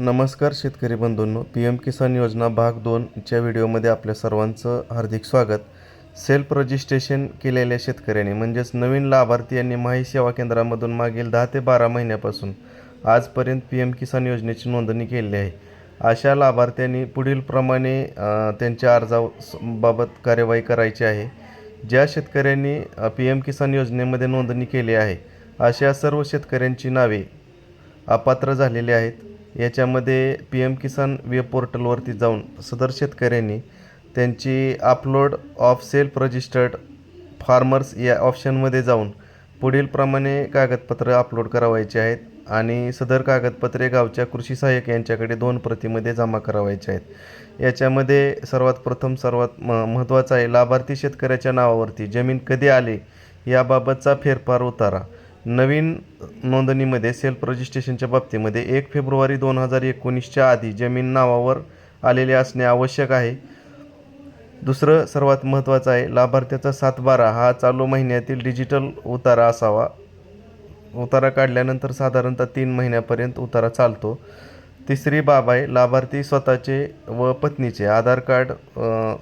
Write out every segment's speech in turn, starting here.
नमस्कार शेतकरी बंधूंनो P M किसान योजना भाग दोनच्या व्हिडिओमध्ये आपल्या सर्वांचं हार्दिक स्वागत. सेल्फ रजिस्ट्रेशन केलेल्या शेतकऱ्यांनी म्हणजेच नवीन लाभार्थी यांनी माही सेवा केंद्रामधून मागील दहा ते बारा महिन्यापासून आजपर्यंत पी एम किसान योजनेची नोंदणी केलेली आहे. अशा लाभार्थ्यांनी पुढीलप्रमाणे त्यांच्या अर्जाबाबत कार्यवाही करायची आहे. ज्या शेतकऱ्यांनी पी एम किसान योजनेमध्ये नोंदणी केली आहे अशा सर्व शेतकऱ्यांची नावे अपात्र झालेली आहेत. याच्यामध्ये पी एम किसान वेब पोर्टलवरती जाऊन सदर शेतकऱ्यांनी त्यांची upload of self registered farmers या ऑप्शनमध्ये जाऊन पुढीलप्रमाणे कागदपत्रं अपलोड करावायचे आहेत आणि सदर कागदपत्रे गावच्या कृषी सहाय्यक यांच्याकडे दोन प्रतीमध्ये जमा करावायचे आहेत. याच्यामध्ये सर्वात प्रथम सर्वात म महत्त्वाचं आहे लाभार्थी शेतकऱ्याच्या नावावरती जमीन कधी आली याबाबतचा फेरफार उतारा. नवीन नोंदणीमध्ये सेल्फ रजिस्ट्रेशनच्या बाबतीमध्ये एक फेब्रुवारी दोन हजार एकोणीसच्या आधी जमीन नावावर आलेले असणे आवश्यक आहे. दुसरं सर्वात महत्त्वाचं आहे लाभार्थ्याचा सात बारा हा चालू महिन्यातील डिजिटल उतारा असावा. उतारा काढल्यानंतर साधारणतः तीन महिन्यापर्यंत उतारा चालतो. तिसरी बाब आहे लाभार्थी स्वतःचे व पत्नीचे आधार कार्ड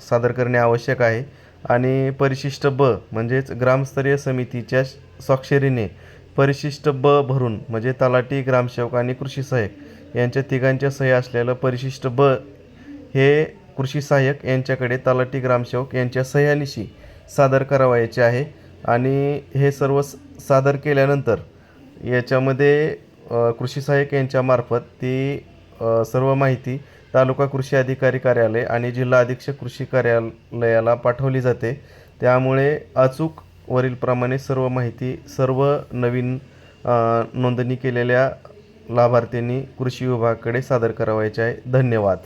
सादर करणे आवश्यक आहे. आणि परिशिष्ट ब म्हणजेच ग्रामस्तरीय समितीच्या स्वाक्षरीने परिशिष्ट ब भरून म्हणजे तलाठी ग्रामसेवक आणि कृषी सहाय्यक यांच्या तिघांच्या सह्या असलेलं परिशिष्ट ब हे कृषी सहाय्यक यांच्याकडे तलाठी ग्रामसेवक यांच्या सह्यानिशी सादर करावायचे आहे. आणि हे सर्व स- सादर केल्यानंतर याच्यामध्ये कृषी सहाय्यक यांच्यामार्फत ती सर्व माहिती तालुका कृषी अधिकारी कार्यालय आणि जिल्हा अधीक्षक कृषी कार्यालयाला पाठवली जाते. त्यामुळे अचूक वरीलप्रमाणे सर्व माहिती सर्व नवीन नोंदणी केलेल्या लाभार्थ्यांनी कृषी विभागाकडे सादर करावायचे आहे. धन्यवाद.